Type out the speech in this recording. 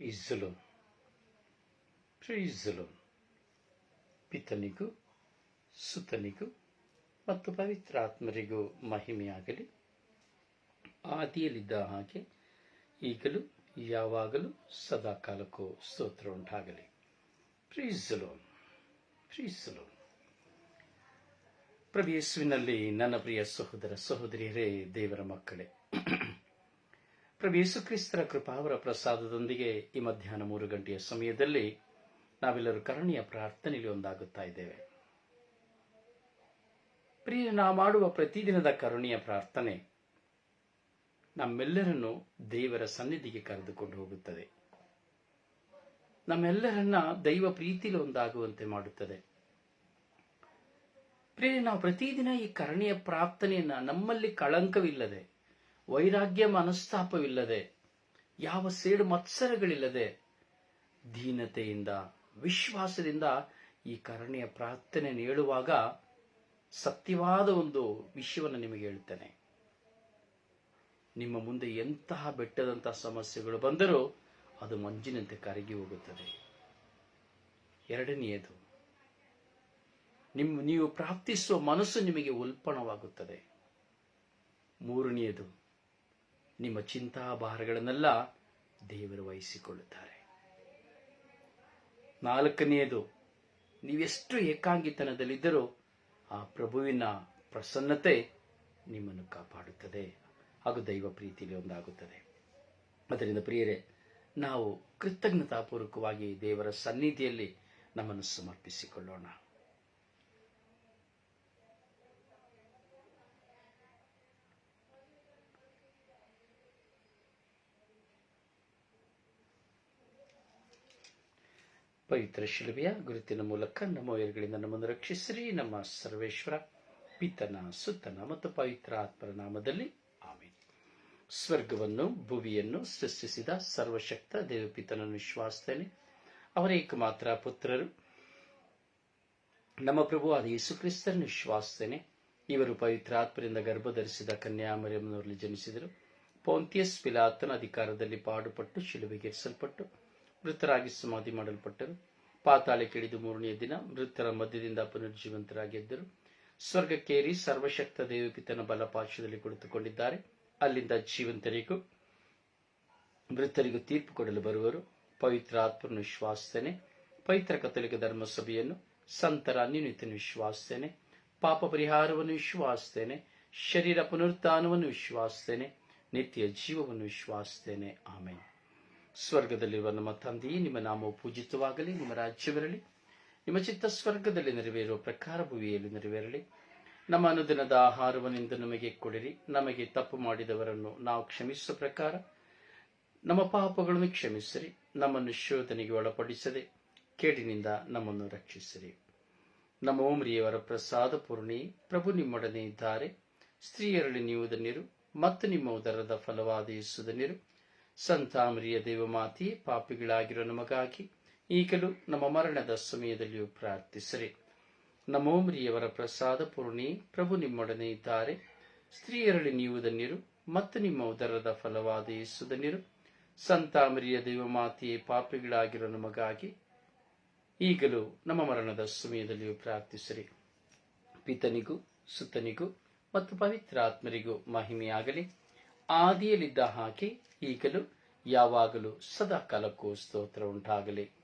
ಇಸಲು ಪ್ರೀಸಲು ಪಿತನಿಗೂ ಸುತನಿಗೂ ಮತ್ತು ಪವಿತ್ರಾತ್ಮರಿಗೂ ಮಹಿಮೆಯಾಗಲಿ. ಆದಿಯಲ್ಲಿದ್ದ ಹಾಗೆ ಈಗಲೂ, ಯಾವಾಗಲೂ, ಸದಾಕಾಲಕ್ಕೂ ಸ್ತೋತ್ರ ಉಂಟಾಗಲಿ ಪ್ರೀಸಲು ಪ್ರೀಸಲು ಪ್ರಭು ನನ್ನ ಪ್ರಿಯ ಸಹೋದರ, ಸಹೋದರಿಯರೇ, ದೇವರ ಮಕ್ಕಳೇ. ಪ್ರಭು ಕ್ರಿಸ್ತರ ಕೃಪಾವರ ಪ್ರಸಾದದೊಂದಿಗೆ ಈ ಮಧ್ಯಾಹ್ನ ಮೂರು ಗಂಟೆಯ ಸಮಯದಲ್ಲಿ ನಾವೆಲ್ಲರೂ ಕರುಣೆಯ ಪ್ರಾರ್ಥನೆಯಲ್ಲಿ ಒಂದಾಗುತ್ತಾ ಇದ್ದೇವೆ. ಪ್ರಿಯ ನಾ ಮಾಡುವ ಪ್ರತಿದಿನದ ಕರುಣೆಯ ಪ್ರಾರ್ಥನೆ ನಮ್ಮೆಲ್ಲರನ್ನು ದೇವರ ಸನ್ನಿಧಿಗೆ ಕರೆದುಕೊಂಡು ಹೋಗುತ್ತದೆ. ನಮ್ಮೆಲ್ಲರನ್ನ ದೈವ ಪ್ರೀತಿಲಿ ಒಂದಾಗುವಂತೆ ಮಾಡುತ್ತದೆ. ಪ್ರಿಯ ನಾವು ಪ್ರತಿದಿನ ಈ ಕರುಣೆಯ ಪ್ರಾರ್ಥನೆಯನ್ನ ನಮ್ಮಲ್ಲಿ ಕಳಂಕವಿಲ್ಲದೆ ವೈರಾಗ್ಯ ಮನಸ್ತಾಪವಿಲ್ಲದೆ, ಯಾವ ಸೇಡು ಮತ್ಸರಗಳಿಲ್ಲದೆ, ದೀನತೆಯಿಂದ, ವಿಶ್ವಾಸದಿಂದ ಈ ಕರುಣೆಯ ಪ್ರಾರ್ಥನೆ ನೀಡುವಾಗ ಸತ್ಯವಾದ ಒಂದು ವಿಷಯವನ್ನು ನಿಮಗೆ ಹೇಳ್ತೇನೆ. ನಿಮ್ಮ ಮುಂದೆ ಎಂತಹ ಬೆಟ್ಟದಂತಹ ಸಮಸ್ಯೆಗಳು ಬಂದರೂ ಅದು ಮಂಜಿನಂತೆ ಕರಗಿ ಹೋಗುತ್ತದೆ. ಎರಡನೆಯದು ನಿಮ್ಮ ನೀವು ಪ್ರಾರ್ಥಿಸುವ ಮನಸ್ಸು ನಿಮಗೆ ಉಲ್ಪಣವಾಗುತ್ತದೆ. ಮೂರನೆಯದು ನಿಮ್ಮ ಚಿಂತಾಭಾರಗಳನ್ನೆಲ್ಲ ದೇವರು ವಹಿಸಿಕೊಳ್ಳುತ್ತಾರೆ. ನಾಲ್ಕನೆಯದು, ನೀವೆಷ್ಟು ಏಕಾಂಗಿತನದಲ್ಲಿದ್ದರೂ ಆ ಪ್ರಭುವಿನ ಪ್ರಸನ್ನತೆ ನಿಮ್ಮನ್ನು ಕಾಪಾಡುತ್ತದೆ. ಹಾಗೂ ದೈವ ಪ್ರೀತಿಯಲ್ಲಿ ಒಂದಾಗುತ್ತದೆ. ಅದರಿಂದ ಪ್ರಿಯರೇ, ನಾವು ಕೃತಜ್ಞತಾಪೂರ್ವಕವಾಗಿ ದೇವರ ಸನ್ನಿಧಿಯಲ್ಲಿ ನಮ್ಮನ್ನು ಸಮರ್ಪಿಸಿಕೊಳ್ಳೋಣ. ಪವಿತ್ರ ಶಿಲುಬೆಯ ಗುರುತಿನ ಮೂಲಕ ನಮ್ಮ ವೈರ್ಗಳಿಂದ ನಮ್ಮನ್ನು ರಕ್ಷಿಸಿರಿ. ನಮ್ಮ ಸರ್ವೇಶ್ವರ, ಪಿತನ ಸುತ್ತನ ಮತ್ತು ಪವಿತ್ರ ಆತ್ಮರ ನಾಮದಲ್ಲಿ ಆಮೇಲೆ ಸ್ವರ್ಗವನ್ನು, ಭುವಿಯನ್ನು ಸೃಷ್ಟಿಸಿದ ಸರ್ವಶಕ್ತ ದೇವಪಿತನನ್ನು ವಿಶ್ವಾಸ್ತೇನೆ. ಅವರ ಏಕಮಾತ್ರ ಪುತ್ರರು. ನಮ್ಮ ಪ್ರಭು ಆದ ಯೇಸು ಕ್ರಿಸ್ತನ ಇವರು ಪವಿತ್ರ ಆತ್ಮರಿಂದ ಗರ್ಭಧರಿಸಿದ ಕನ್ಯಾಮರಿಯಮ್ಮನವರಲ್ಲಿ ಜನಿಸಿದರು. ಪೌಂತಿಯಸ್ ಪಿಲಾತನ ಅಧಿಕಾರದಲ್ಲಿ ಪಾಡುಪಟ್ಟು, ಶಿಲುಬೆಗೇರಿಸಲ್ಪಟ್ಟು ಮೃತರಾಗಿ ಸಮಾಧಿ ಮಾಡಲ್ಪಟ್ಟರು. ಪಾತಾಳಕ್ಕಿಳಿದು ಮೂರನೆಯ ದಿನ. ಮೃತರ ಮಧ್ಯದಿಂದ ಪುನರ್ಜೀವಂತರಾಗಿದ್ದರು ಸ್ವರ್ಗಕ್ಕೇರಿ ಸರ್ವಶಕ್ತ ದೇವಪಿತನ ಬಲಪಾಶದಲ್ಲಿ ಕುಳಿತುಕೊಂಡಿದ್ದಾರೆ. ಅಲ್ಲಿಂದ ಜೀವಂತರಿಗೂ ಮೃತರಿಗೂ ತೀರ್ಪು ಕೊಡಲು ಬರುವರು. ಪವಿತ್ರ ಆತ್ಮನ ವಿಶ್ವಾಸನೆ ಪವಿತ್ರ ಕಥಲಿಕ ಧರ್ಮಸಭೆಯನ್ನು ಸಂತರ ಅನ್ಯನಿತನ ವಿಶ್ವಾಸನೆ ಪಾಪ ಪರಿಹಾರವನ್ನು ವಿಶ್ವಾಸನೆ ಶರೀರ ಪುನರುತ್ಥಾನವನ್ನು ವಿಶ್ವಾಸನೆ ನಿತ್ಯ ಜೀವವನ್ನು ವಿಶ್ವಾಸನೆ ಆಮೇಲೆ ಸ್ವರ್ಗದಲ್ಲಿರುವ ನಮ್ಮ ತಂದೆಯೇ ನಿಮ್ಮ ನಾಮವು ಪೂಜಿತವಾಗಲಿ, ನಿಮ್ಮ ರಾಜ್ಯವಿರಲಿ. ನಿಮ್ಮ ಚಿತ್ತ ಸ್ವರ್ಗದಲ್ಲಿ ನೆರವೇರುವ ಪ್ರಕಾರ ಭುವಿಯಲ್ಲಿ ನೆರವೇರಲಿ. ನಮ್ಮ ಅನುದಿನದ ಆಹಾರವನ್ನಿಂದ ನಮಗೆ ಕೊಡಿರಿ. ನಮಗೆ ತಪ್ಪು ಮಾಡಿದವರನ್ನು ನಾವು ಕ್ಷಮಿಸುವ ಪ್ರಕಾರ ನಮ್ಮ ಪಾಪಗಳನ್ನು ಕ್ಷಮಿಸಿರಿ. ನಮ್ಮನ್ನು ಶೋಧನೆಗೆ ಒಳಪಡಿಸದೆ ಕೇಡಿನಿಂದ ನಮ್ಮನ್ನು ರಕ್ಷಿಸಿರಿ. ನಮ್ಮ ಓಮ್ರಿಯವರ ಪ್ರಸಾದ ಪೂರ್ಣಿ, ಪ್ರಭು ನಿಮ್ಮೊಡನೆ ಇದ್ದಾರೆ. ಸ್ತ್ರೀಯರಲ್ಲಿ ನೀವು ಧನ್ಯರು, ಮತ್ತು ನಿಮ್ಮ ಉದರದ ಫಲವಾದ ಯೇಸುಧನ್ಯರು ಸಂತಾಮರಿಯ ದೇವಮಾತಿ, ಪಾಪಿಗಳಾಗಿರೋ ನಮಗಾಗಿ ಈಗಲೂ ನಮ್ಮ ಮರಣದ ಸಮಯದಲ್ಲಿಯೂ ಪ್ರಾರ್ಥಿಸಿರಿ. ನಮೋಮರಿಯವರ ಪ್ರಸಾದ ಪೂರ್ಣಿ, ಪ್ರಭು ನಿಮ್ಮೊಡನೆ ಇದ್ದಾರೆ. ಸ್ತ್ರೀಯರಲ್ಲಿ ನೀವು ಧನ್ಯರು, ಮತ್ತು ನಿಮ್ಮ ಉದರದ ಫಲವಾದ ಯೇಸು ಧನ್ಯರು. ಸಂತಾಮರಿಯ ದೇವಮಾತೆಯೇ ಪಾಪಿಗಳಾಗಿರೋ ನಮಗಾಗಿ ಈಗಲೂ ನಮ್ಮ ಮರಣದ ಸಮಯದಲ್ಲಿಯೂ ಪ್ರಾರ್ಥಿಸಿರಿ. ಪಿತನಿಗೂ ಸುತ್ತನಿಗೂ ಮತ್ತು ಪವಿತ್ರಾತ್ಮರಿಗೂ ಮಹಿಮೆಯಾಗಲಿ. ಆದಿಯಲ್ಲಿದ್ದ ಹಾಗೆ ಈಗಲೂ ಯಾವಾಗಲೂ ಸದಾ ಕಾಲಕ್ಕೂ ಸ್ತೋತ್ರ ಉಂಟಾಗಲಿ.